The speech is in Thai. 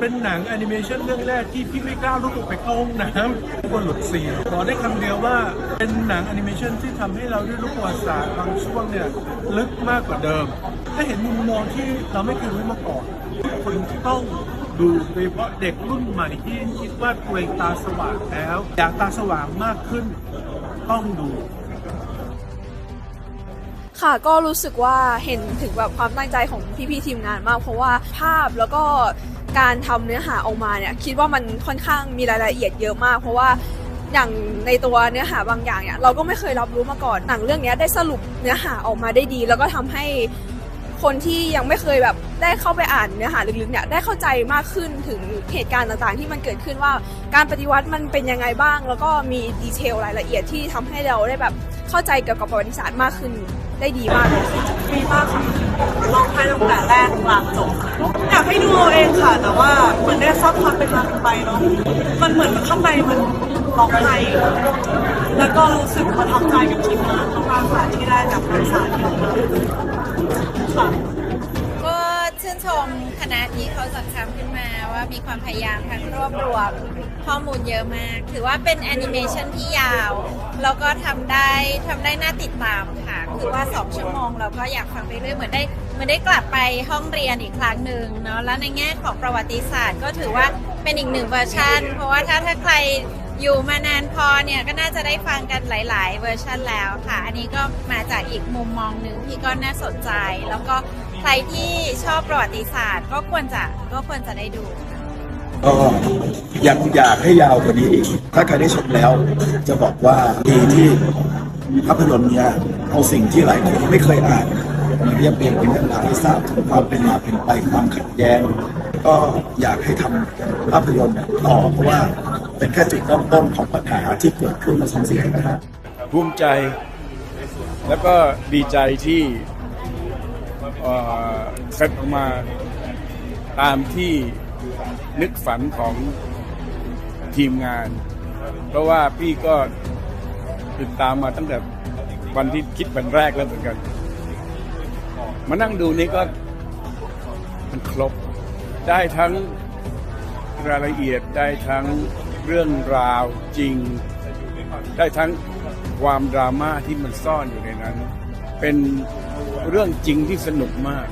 เป็นหนังแอนิเมชันเรื่องแรกที่พี่ไม่กล้าลุกออกไปเข้าห้องน้ำคนหลุดซีนบอกได้คำเดียวว่าเป็นหนังแอนิเมชันที่ทำให้เราได้รู้ประวัติศาสตร์บางช่วงเนี่ยลึกมากกว่าเดิมได้เห็นมุมมองที่เราไม่เคยรู้มาก่อนคนต้องดูโดยเฉพาะเด็กรุ่นใหม่ที่คิดว่าตัวเองตาสว่างแล้ว อยากตาสว่างมากขึ้นต้องดูค่ะก็รู้สึกว่าเห็นถึงแบบความตั้งใจของพี่ๆทีมงานมาก เพราะว่าภาพแล้วก็ การทำเนื้อหาออกมาเนี่ยคิดว่ามันค่อนข้างมีรายละเอียดเยอะมาก เพราะว่าอย่างในตัวเนื้อหาบางอย่างเนี่ยเราก็ไม่เคยรับรู้มาก่อนหนังเรื่องนี้ได้สรุปเนื้อหาออกมาได้ดี แล้วก็ทำให้คนที่ยังไม่เคยแบบได้เข้าไปอ่านเนื้อหาลึกๆเนี่ยได้เข้าใจมากขึ้นถึงเหตุการณ์ต่างๆ ที่มันเกิดขึ้นว่าการปฏิวัติมันเป็นยังไงบ้าง แล้วก็มีดีเทลรายละเอียดที่ทำให้เราได้แบบเข้าใจเกี่ยวกับประวัติศาสตร์มากขึ้นได้ดีมากเลยดีมากค่ะ แต่ว่าเหมือนได้ซับความเป็นมาเป็นไปเนาะมันเหมือนข้างในมันร้องไห้แล้วก็รู้สึกประทับใจกับทีมงานมากๆค่ะที่ได้แบบรักษาที่มาค่ะก็ชื่นชมคณะที่เขาจัดทำขึ้นมาว่ามีความพยายามทั้งรวบรวมข้อมูลเยอะมาก ถือว่าเป็นแอนิเมชันที่ยาว แล้วก็ทำได้ทำได้น่าติดตามค่ะ คือว่า 2 ชั่วโมงเราก็อยากฟังไปเรื่อยเหมือนได้เหมือนได้กลับไปห้องเรียนอีกครั้งหนึ่งเนาะแล้วในแง่ของประวัติศาสตร์ก็ถือว่าเป็นอีกหนึ่งเวอร์ชันเพราะว่าถ้าถ้าใครอยู่มานานพอเนี่ยก็น่าจะได้ฟังกันหลาย ๆ เวอร์ชันแล้วค่ะ อันนี้ก็มาจากอีกมุมมองหนึ่งที่ก็น่าสนใจ แล้วก็ใครที่ชอบประวัติศาสตร์ ก็ควรจะก็ควรจะได้ดูก็อยากอยากให้ยาวกว่านี้อีก ถ้าใครได้ชมแล้ว จะบอกว่าดีที่ ภาพยนตร์เนี่ยเอาสิ่งที่หลายคนไม่เคยอ่านมาเรียบเรียงเป็นเรื่องราวให้ทราบถึงความเป็นมาเป็นไปความขัดแย้ง ก็อยากให้ทำภาพยนตร์ต่อเพราะว่าเป็นแค่จุดเริ่มต้นของปัญหาที่เกิดขึ้นมาสองสี่นะฮะภูมิใจ แล้วก็ดีใจที่เอ่อเสร็จออกมาตามที่นึกฝันของทีมงาน เพราะว่าพี่ก็ ติดตามมาตั้งแต่วันที่คิดวันแรกแล้วเหมือนกัน มานั่งดูนี่ก็มันครบ ได้ทั้งรายละเอียดได้ทั้งเรื่องราวจริง ได้ทั้งความดราม่าที่มันซ่อนอยู่ในนั้น เป็นเรื่องจริงที่สนุกมาก